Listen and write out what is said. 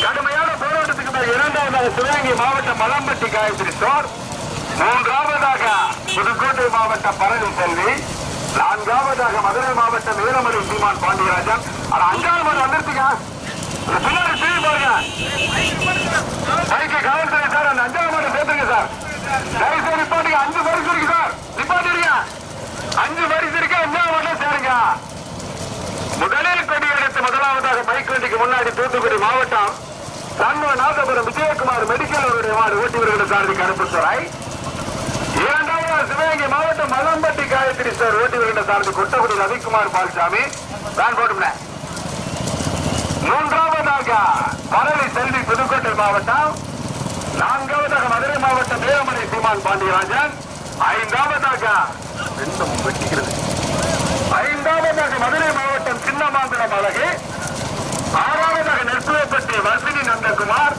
கடுமையான போராட்டத்துக்கு மேல் மலம்பட்டி காயத்ரி ஸ்டோர் மூன்றாவதாக புதுக்கோட்டை மாவட்டம் பரவி செல்வி நான்காவதாக மதுரை மாவட்டம் வீரமணி சீமான் பாண்டியராஜன் அஞ்சாவது வந்திருக்கீங்க பின்னாடி பாருங்க தயவுசெய்து நிப்பாட்டுங்க அஞ்சு இருக்கு சார். அஞ்சு இருக்கு சேருங்க. முதலில் கொடி எடுத்து முதலாவதாக முன்னாடி தூத்துக்குடி மாவட்டம் சண்முகநாதபுரம் விஜயகுமார் மெடிக்கல் அவருடைய மாடு ஓட்டி வருகிற சாரதி இரண்டாவது சிவகங்கை மாவட்டம் மலம்பட்டி காயத்ரி சார் ஓட்டி வருகிற சாரதி கொட்டகுடி ரவிக்குமார் பால்சாமி. தான் போட்டுமே மூன்றாவதாக பரளி செல்வி புதுக்கோட்டை மாவட்டம். நான்காவதாக மதுரை மாவட்டம் சீமான் பாண்டியராஜன் ஐந்தாவதாக வெட்டிக்கிறது ஐந்தாவதாக மதுரை மாவட்டம் சின்னமாந்திரம் அழகு ஆறாவதாக நெற்புவப்பட்டி வசதி நந்தகுமார்